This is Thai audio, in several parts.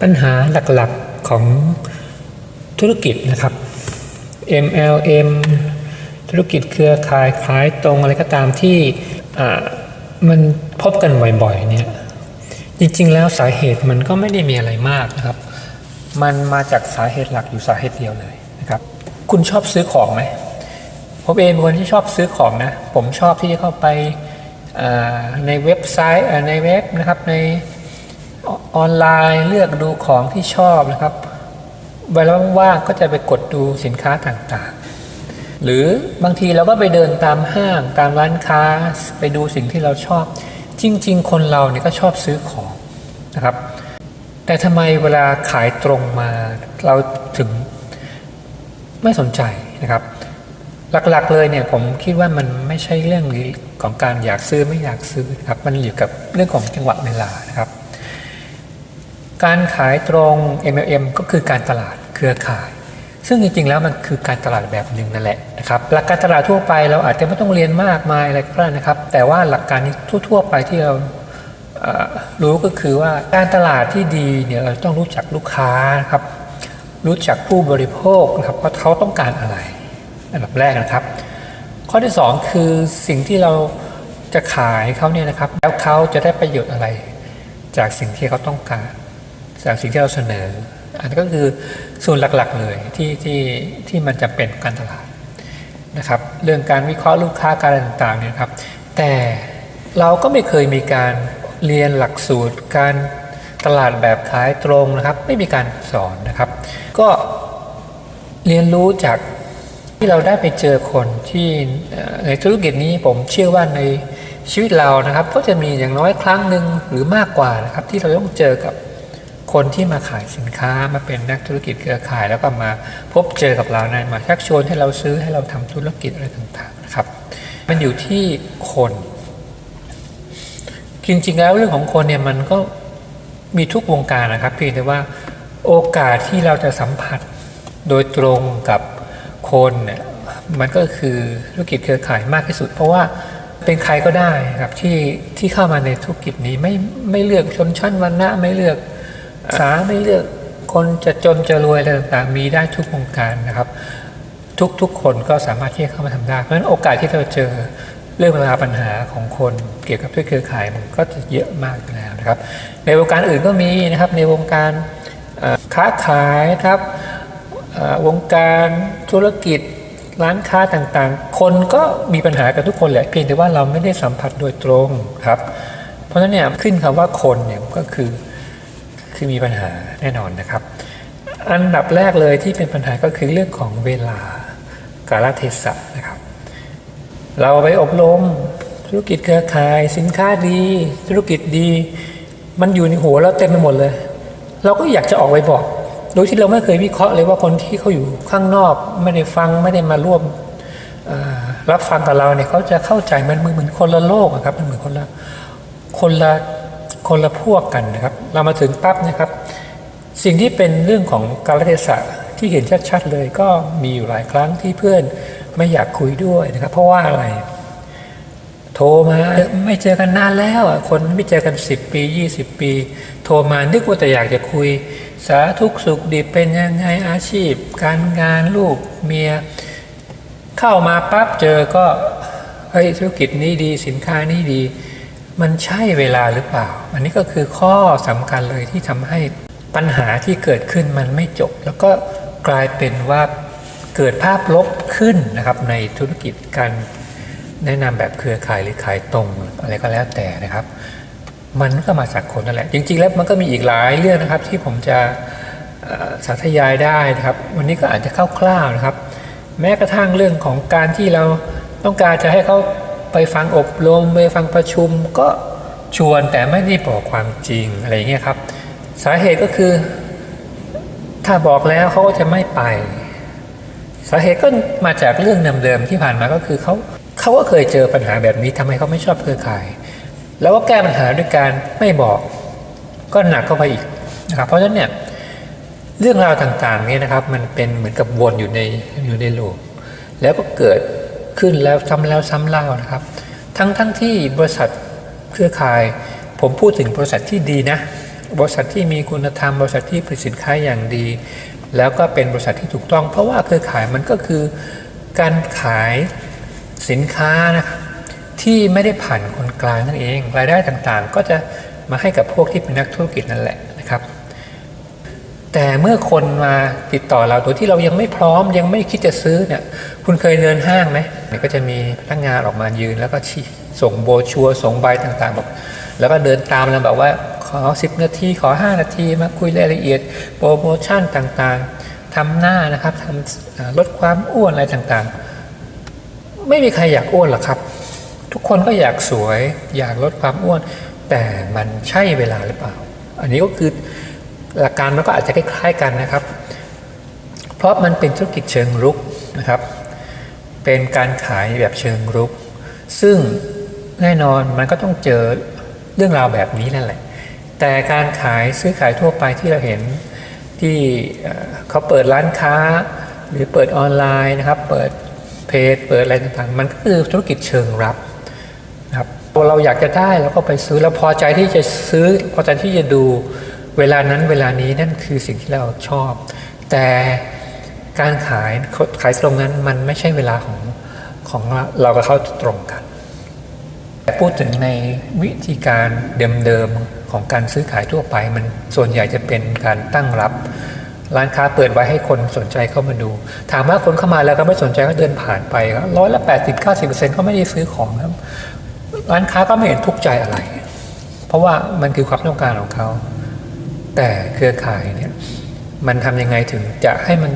ปัญหาหลักๆของธุรกิจนะครับ MLM ธุรกิจเครือข่ายขายตรงอะไรก็ตามที่มันพบกันบ่อยๆเนี่ยจริงๆแล้วสาเหตุมันก็ไม่ได้มีอะไรมากนะครับ มันมาจากสาเหตุหลักอยู่สาเหตุเดียวเลยนะครับ คุณชอบซื้อของไหมผมเองเป็นคนที่ชอบซื้อของนะ ผมชอบที่จะเข้าไปในเว็บไซต์ในเว็บนะครับใน ออนไลน์เลือกดูของที่ชอบนะครับ เวลาว่างก็จะไปกดดูสินค้าต่างๆ หรือบางทีเราก็ไปเดินตามห้างตามร้านค้าไปดูสิ่งที่เราชอบ จริง ๆ คนเราเนี่ยก็ชอบซื้อของนะครับ แต่ทำไมเวลาขายตรงมาเราถึงไม่สนใจนะครับ หลักๆเลยเนี่ยผมคิดว่ามันไม่ใช่เรื่องของการอยากซื้อไม่อยากซื้อนะครับ มันอยู่กับเรื่องของจังหวะเวลานะครับ การขายตรง MLM ก็คือการตลาดเครือข่าย ซึ่งจริงๆแล้วมันคือการตลาดแบบหนึ่งนั่นแหละนะครับหลักการตลาดทั่วไปเราอาจจะไม่ต้องเรียนมากมายอะไรก็ได้นะครับ แต่ว่าหลักการทั่วๆไปที่เรารู้ก็คือว่าการตลาดที่ดีเนี่ยเราต้องรู้จักลูกค้านะครับรู้จักผู้บริโภคนะครับว่าเขาต้องการอะไร อันดับแรกนะครับ ข้อที่สองคือสิ่งที่เราจะขายเขาเนี่ยนะครับ แล้วเขาจะได้ประโยชน์อะไร จากสิ่งที่เขาต้องการ จากสิ่งที่เราเสนอ อันก็คือส่วนหลักๆเลยที่ที่ที่มันจะเป็นการตลาดนะครับเรื่องการวิเคราะห์ลูกค้าการต่างๆเนี่ยครับแต่เราก็ไม่เคยมีการเรียนหลักสูตร การตลาดแบบขายตรงนะครับ ไม่มีการสอนนะครับ ก็เรียนรู้จากที่เราได้ไปเจอคนที่ในธุรกิจนี้ผมเชื่อว่าในชีวิตเรานะครับ ก็จะมีอย่างน้อยครั้งหนึ่งหรือมากกว่านะครับ ที่เราต้องเจอกับ คนที่มาขายสินค้ามาเป็นนักธุรกิจเครือข่าย แล้วก็มาพบเจอกับเรานะมาชักชวนให้เราซื้อให้เราทำธุรกิจอะไรต่างๆนะครับ มันอยู่ที่คน จริงๆแล้วเรื่องของคนเนี่ยมันก็มีทุกวงการนะครับเพียงแต่ว่าโอกาสที่เราจะสัมผัสโดยตรงกับคนเนี่ยมันก็คือธุรกิจเครือข่ายมากที่สุด เพราะว่าเป็นใครก็ได้ครับที่ที่เข้ามาในธุรกิจนี้ไม่ไม่เลือกชนชั้นวรรณะไม่เลือก สาไม่เลือกคนจะจนจะรวยอะไรต่างๆ มีได้ทุกวงการนะครับ ทุกทุกคนก็สามารถที่จะเข้ามาทำได้ เพราะฉะนั้นโอกาสที่เราเจอเรื่องเวลาปัญหาของคนเกี่ยวกับธุรกิจเครือข่ายมันก็จะเยอะมากอยู่แล้วนะครับ ในวงการอื่นก็มีนะครับในวงการค้าขายครับวงการธุรกิจร้านค้าต่างๆ คนก็มีปัญหากันทุกคนแหละเพียงแต่ว่าเราไม่ได้สัมผัสโดยตรงครับ เพราะฉะนั้นเนี่ยขึ้นคำว่าคนเนี่ยก็คือ คือมีปัญหาแน่นอนนะครับ อันดับแรกเลยที่เป็นปัญหาก็คือเรื่องของเวลากาลเทศะนะครับ เราไปอบรมธุรกิจเครือข่าย สินค้าดี ธุรกิจดี มันอยู่ในหัวเราเต็มไปหมดเลย เราก็อยากจะออกไปบอก โดยที่เราไม่เคยวิเคราะห์เลยว่าคนที่เขาอยู่ข้างนอก ไม่ได้ฟังไม่ได้มาร่วมรับฟังกับเราเนี่ยเขาจะเข้าใจมันเหมือนคนละโลกครับมันเหมือนคนละคนละ คนละพวกกันนะครับ เรามาถึงปั๊บนะครับ สิ่งที่เป็นเรื่องของกาลเทศะที่เห็นชัดๆเลยก็มีอยู่หลายครั้งที่เพื่อนไม่อยากคุยด้วยนะครับ เพราะว่าอะไร โทรมาไม่เจอกันนานแล้วอะคนไม่เจอกัน 10 ปี 20 ปี โทรมานึกว่าแต่อยากจะคุย สาทุกสุขดิบเป็นยังไงอาชีพ การงานลูกเมีย เข้ามาปั๊บเจอก็เฮ้ยธุรกิจนี้ดีสินค้านี้ดี มันใช่เวลาหรือเปล่า อันนี้ก็คือข้อสำคัญเลยที่ทำให้ปัญหาที่เกิดขึ้นมันไม่จบ แล้วก็กลายเป็นว่าเกิดภาพลบขึ้นนะครับในธุรกิจการแนะนำแบบเครือข่ายหรือขายตรงอะไรก็แล้วแต่นะครับ มันก็มาจากคนนั่นแหละ จริง ๆ แล้วมันก็มีอีกหลายเรื่องนะครับที่ผมจะสาธยายได้นะครับ วันนี้ก็อาจจะคร่าวๆนะครับ แม้กระทั่งเรื่องของการที่เราต้องการจะให้เขา ไปฟังอบรมไปฟังประชุมก็ชวนแต่ไม่ได้บอกความจริงอะไรเงี้ยครับ สาเหตุก็คือ ถ้าบอกแล้วเขาก็จะไม่ไป สาเหตุก็มาจากเรื่องเดิมๆที่ผ่านมาก็คือเขาเขาก็เคยเจอปัญหาแบบนี้ทำให้เขาไม่ชอบเครือข่าย แล้วก็แก้ปัญหาด้วยการไม่บอก ก็หนักเข้าไปอีกนะครับเพราะฉะนั้นเนี่ยเรื่องราวต่างๆเนี่ยนะครับ มันเป็นเหมือนกับวนอยู่ในอยู่ในลูปแล้วก็เกิด ขึ้นแล้วซ้ำแล้วซ้ำเล่านะครับ ทั้งทั้งที่บริษัทเครือข่าย ผมพูดถึงบริษัทที่ดีนะ บริษัทที่มีคุณธรรม บริษัทที่ผลิตสินค้าอย่างดี แล้วก็เป็นบริษัทที่ถูกต้อง เพราะว่าเครือข่ายมันก็คือการขายสินค้านะครับที่ไม่ได้ผ่านคนกลางนั่นเอง รายได้ต่างๆ ก็จะมาให้กับพวกที่เป็นนักธุรกิจนั่นแหละนะครับ แต่เมื่อคนมาติดต่อเราโดยที่เรายังไม่พร้อมยังไม่คิดจะซื้อเนี่ย คุณเคยเดินห้างไหม ก็จะมีพนักงานออกมายืน แล้วก็ชี้ส่งโบชัวส่งใบต่างๆบอกแล้วก็เดินตามเราแบบว่าขอ 10 นาทีขอ 5 นาทีมาคุยรายละเอียดโปรโมชั่นต่างๆทำหน้านะครับทำลดความอ้วนอะไรต่างๆ ไม่มีใครอยากอ้วนหรอกครับ ทุกคนก็อยากสวยอยากลดความอ้วน แต่มันใช่เวลาหรือเปล่า อันนี้ก็คือหลักการมันก็อาจจะคล้ายๆกันนะครับ เพราะมันเป็นธุรกิจเชิงรุกนะครับ เป็นการขายแบบเชิงรุก ซึ่งแน่นอนมันก็ต้องเจอเรื่องราวแบบนี้นั่นแหละ แต่การขายซื้อขายทั่วไปที่เราเห็นที่เขาเปิดร้านค้า หรือเปิดออนไลน์นะครับ เปิดเพจเปิดอะไรต่างๆ มันก็คือธุรกิจเชิงรับนะครับพอเราอยากจะได้เราก็ไปซื้อแล้วพอใจที่จะซื้อพอใจที่จะดูเวลานั้นเวลานี้นั่นคือสิ่งที่เราชอบ แต่ การขายขายตรงนั้นมันไม่ใช่เวลาของของเราเรากับเขาตรงกัน แต่พูดถึงในวิธีการเดิมๆของการซื้อขายทั่วไป มันส่วนใหญ่จะเป็นการตั้งรับ ร้านค้าเปิดไว้ให้คนสนใจเข้ามาดู ถามว่าคนเข้ามาแล้วก็ไม่สนใจก็เดินผ่านไปร้อยละแปดสิบเก้าสิบเปอร์เซ็นต์ก็ไม่ได้ซื้อของครับร้านค้าก็ไม่เห็นทุกข์ใจอะไร เพราะว่ามันคือความต้องการของเขา แต่เครือข่ายเนี่ยมันทำยังไงถึงจะให้มัน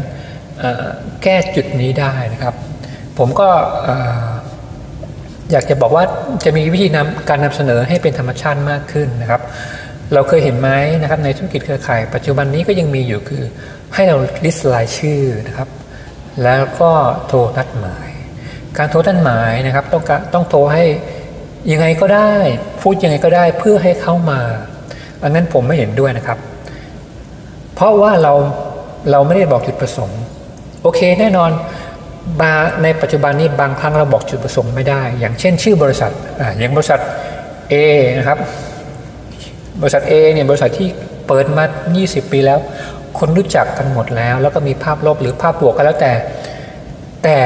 แก้จุดนี้ได้นะครับ ผมก็เอ่อยากจะบอกว่าจะมีวิธีนำการนำเสนอให้เป็นธรรมชาติมากขึ้นนะครับ เราเคยเห็นไหมนะครับในธุรกิจเครือข่าย ปัจจุบันนี้ก็ยังมีอยู่คือให้เราลิสต์รายชื่อนะครับ แล้วก็โทรนัดหมาย การโทรนัดหมายนะครับต้องต้องโทรให้ยังไงก็ได้พูดยังไงก็ได้เพื่อให้เข้ามาอันนั้นผมไม่เห็นด้วยนะครับ เพราะว่าเราเราไม่ได้บอกจุดประสงค์ โอเคแน่นอนบาในปัจจุบันนี้บางครั้งเราบอกจุดประสงค์ไม่ได้ อย่างเช่น ชื่อบริษัทอ่าอย่างบริษัท A นะครับ บริษัท A เนี่ยบริษัทที่เปิดมา 20 ปีแล้ว คนรู้จักกันหมดแล้ว แล้วก็มีภาพลบหรือภาพบวกก็แล้วแต่ แต่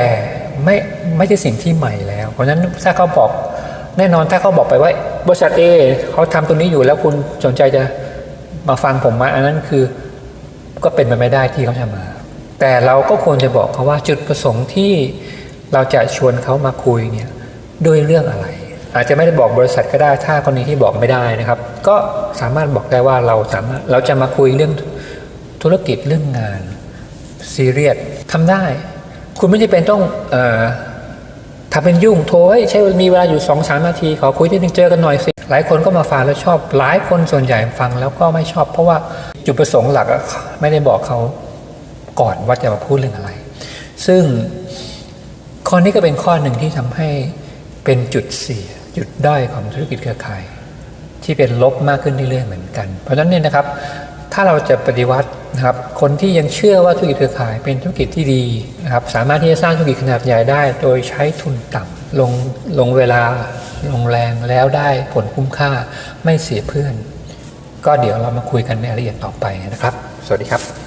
ไม่ไม่ใช่สิ่งที่ใหม่แล้ว เพราะฉะนั้นถ้าเขาบอกแน่นอนถ้าเขาบอกไปว่า บริษัท A เขาทำตรงนี้อยู่แล้วคุณสนใจจะมาฟังผมมา อันนั้นคือก็เป็นไปไม่ได้ที่เขาจะมา แต่เราก็ควรจะบอกเขาว่าจุดประสงค์ที่เราจะชวนเขามาคุยเนี่ยด้วยเรื่องอะไร อาจจะไม่ได้บอกบริษัทก็ได้ถ้าคนนี้ที่บอกไม่ได้นะครับ ก็สามารถบอกได้ว่าเราสามารถเราจะมาคุยเรื่องธุรกิจเรื่องงานซีเรียสทำได้ คุณไม่จำเป็นต้องออถ้าเป็นยุ่งโทรให้ใช้มีเวลาอยู่สองสามนาที ขอคุยที่หนึ่งเจอกันหน่อยสิหลายคนก็มาฟังแล้วชอบ หลายคนส่วนใหญ่ฟังแล้วก็ไม่ชอบ เพราะว่าจุดประสงค์หลักไม่ได้บอกเขา ก่อนว่าจะมาพูดเรื่องอะไร ซึ่งข้อนี้ก็เป็นข้อหนึ่งที่ทำให้เป็นจุดเสียจุดด้อยของธุรกิจเครือข่าย ที่เป็นลบมากขึ้นเรื่อยๆเหมือนกัน เพราะฉะนั้นเนี่ยนะครับ ถ้าเราจะปฏิวัตินะครับ คนที่ยังเชื่อว่าธุรกิจเครือข่ายเป็นธุรกิจที่ดีนะครับ สามารถที่จะสร้างธุรกิจขนาดใหญ่ได้ โดยใช้ทุนต่ำลงลงเวลาลงแรงแล้วได้ผลคุ้มค่าไม่เสียเพื่อน ก็เดี๋ยวเรามาคุยกันในรายละเอียดต่อไปนะครับ สวัสดีครับ